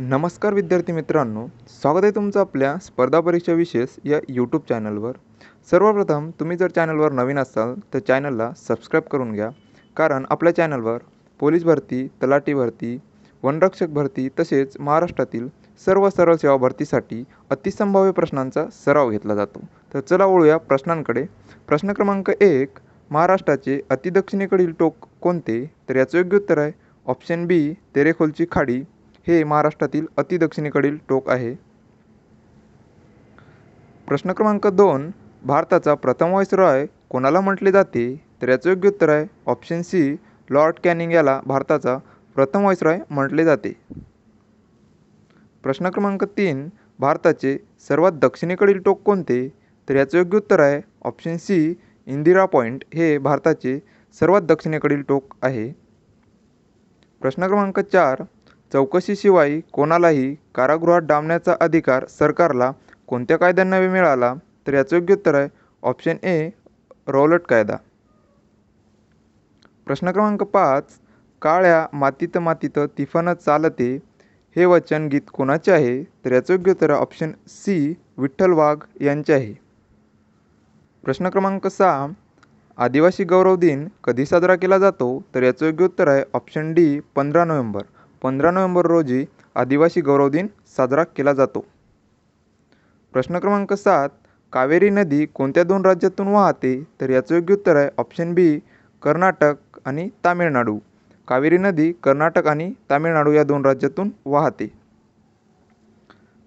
नमस्कार विद्यार्थी मित्रांनो स्वागत आहे तुमचं आपल्या स्पर्धा परीक्षा विशेष या यूट्यूब चॅनलवर सर्वप्रथम तुम्ही जर चॅनलवर नवीन असाल तर चॅनलला सबस्क्राईब करून घ्या. कारण आपल्या चॅनलवर पोलीस भरती तलाठी भरती वनरक्षक भरती तसेच महाराष्ट्रातील सर्व सरळ सेवा भरतीसाठी अतिसंभाव्य प्रश्नांचा सराव घेतला जातो. तर चला ओळूया प्रश्नांकडे. प्रश्न क्रमांक एक महाराष्ट्राचे अतिदक्षिणेकडील टोक कोणते? तर याचं योग्य उत्तर आहे ऑप्शन बी तेरेखोलची खाडी. हे महाराष्ट्रातील अतिदक्षिणेकडील टोक आहे. प्रश्न क्रमांक दोन भारताचा प्रथम व्हाईसरॉय कोणाला म्हटले जाते? तर याचं योग्य उत्तर आहे ऑप्शन सी लॉर्ड कॅनिंग याला भारताचा प्रथम व्हाईसरॉय म्हटले जाते. प्रश्न क्रमांक तीन भारताचे सर्वात दक्षिणेकडील टोक कोणते? तर याचं योग्य उत्तर आहे ऑप्शन सी इंदिरा पॉईंट हे भारताचे सर्वात दक्षिणेकडील टोक आहे. प्रश्न क्रमांक चार चौकशीशिवाय कोणालाही कारागृहात डांबण्याचा अधिकार सरकारला कोणत्या कायद्यान्वये मिळाला तर याचं योग्य उत्तर आहे ऑप्शन ए रौलट कायदा. प्रश्न क्रमांक पाच काळ्या मातीत मातीत तिफन चालते हे वचन गीत कोणाचे आहे तर याचं योग्य उत्तर ऑप्शन सी विठ्ठल वाघ यांचे आहे. प्रश्न क्रमांक सहा आदिवासी गौरव दिन कधी साजरा केला जातो तर याचं योग्य उत्तर आहे ऑप्शन डी पंधरा नोव्हेंबर. पंधरा नोव्हेंबर रोजी आदिवासी गौरव दिन साजरा केला जातो. प्रश्न क्रमांक सात कावेरी नदी कोणत्या दोन राज्यातून वाहते? तर याचं योग्य उत्तर आहे ऑप्शन बी कर्नाटक आणि तामिळनाडू. कावेरी नदी कर्नाटक आणि तामिळनाडू या दोन राज्यातून वाहते.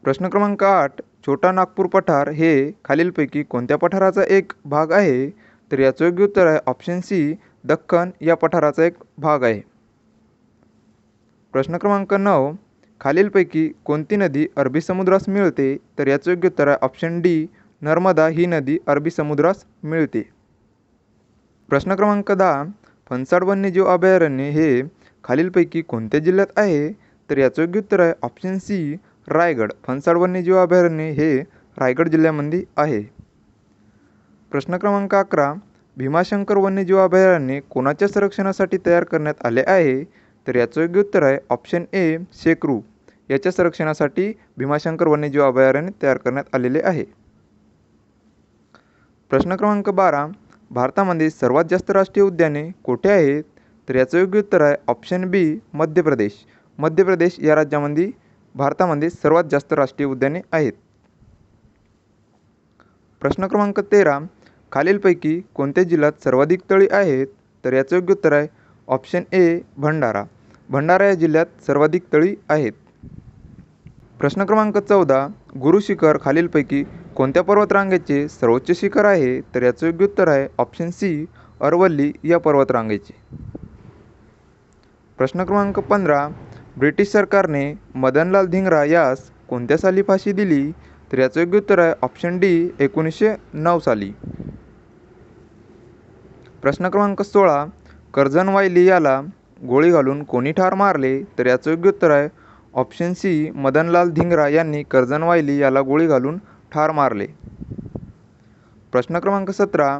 प्रश्न क्रमांक आठ छोटा नागपूर पठार हे खालीलपैकी कोणत्या पठाराचा एक भाग आहे? तर याचं योग्य उत्तर आहे ऑप्शन सी दख्खन या पठाराचा एक भाग आहे. प्रश्न क्रमांक नऊ खालीलपैकी कोणती नदी अरबी समुद्रास मिळते? तर याचं योग्य उत्तर आहे ऑप्शन डी नर्मदा ही नदी अरबी समुद्रास मिळते. प्रश्न क्रमांक दहा फणसाड वन्यजीव अभयारण्य हे खालीलपैकी कोणत्या जिल्ह्यात आहे? तर याचं योग्य उत्तर आहे ऑप्शन सी रायगड. फणसाड वन्यजीव अभयारण्य हे रायगड जिल्ह्यामध्ये आहे. प्रश्न क्रमांक अकरा भीमाशंकर वन्यजीव अभयारण्य कोणाच्या संरक्षणासाठी तयार करण्यात आले आहे? तर याचं योग्य उत्तर आहे ऑप्शन ए शेकरू. याच्या संरक्षणासाठी भीमाशंकर वन्यजीव अभयारण्य तयार करण्यात आलेले आहे. प्रश्न क्रमांक बारा भारतामध्ये सर्वात जास्त राष्ट्रीय उद्याने कोठे आहेत तर याचं योग्य उत्तर आहे ऑप्शन बी मध्य प्रदेश. मध्य प्रदेश या राज्यामध्ये भारतामध्ये सर्वात जास्त राष्ट्रीय उद्याने आहेत. प्रश्न क्रमांक तेरा खालीलपैकी कोणत्या जिल्ह्यात सर्वाधिक तळी आहेत? तर याचं योग्य उत्तर आहे ऑप्शन ए भंडारा. भंडारा या जिल्ह्यात सर्वाधिक तळी आहेत. प्रश्न क्रमांक चौदा गुरु शिखर खालीलपैकी कोणत्या पर्वतरांगेचे सर्वोच्च शिखर आहे? तर याचं योग्य उत्तर आहे ऑप्शन सी अरवल्ली या पर्वतरांगेचे. प्रश्न क्रमांक पंधरा ब्रिटिश सरकारने मदनलाल धिंगरा यास कोणत्या साली फाशी दिली? तर याचं योग्य उत्तर आहे ऑप्शन डी एकोणीसशे नऊ साली. प्रश्न क्रमांक सोळा कर्झन लियाला याला गोळी घालून कोणी ठार मारले तर याचं योग्य उत्तर आहे. ऑप्शन सी मदनलाल धिंगरा यांनी कर्जनवायली याला गोळी घालून ठार मारले. प्रश्न क्रमांक सतरा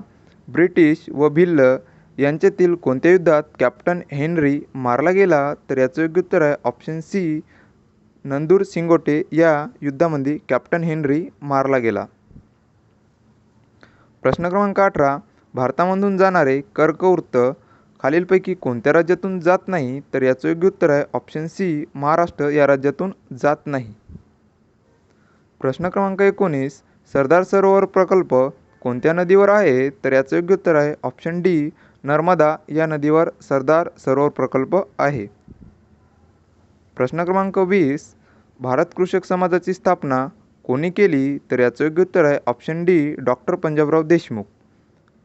ब्रिटिश व भिल्ल यांच्यातील कोणत्या युद्धात कॅप्टन हेनरी मारला गेला तर याचं योग्य उत्तर आहे. ऑप्शन सी नंदूर सिंगोटे या युद्धामध्ये कॅप्टन हेनरी मारला गेला. प्रश्न क्रमांक अठरा भारतामधून जाणारे कर्कवृत्त खालीलपैकी कोणत्या राज्यातून जात नाही तर याचं योग्य उत्तर आहे ऑप्शन सी महाराष्ट्र. या राज्यातून जात नाही. प्रश्न क्रमांक एकोणीस सरदार सरोवर प्रकल्प कोणत्या नदीवर आहे तर याचं योग्य उत्तर आहे ऑप्शन डी नर्मदा. या नदीवर सरदार सरोवर प्रकल्प आहे. प्रश्न क्रमांक वीस भारत कृषक समाजाची स्थापना कोणी केली तर याचं योग्य उत्तर आहे option D doctor Panjabrao Deshmukh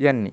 यांनी.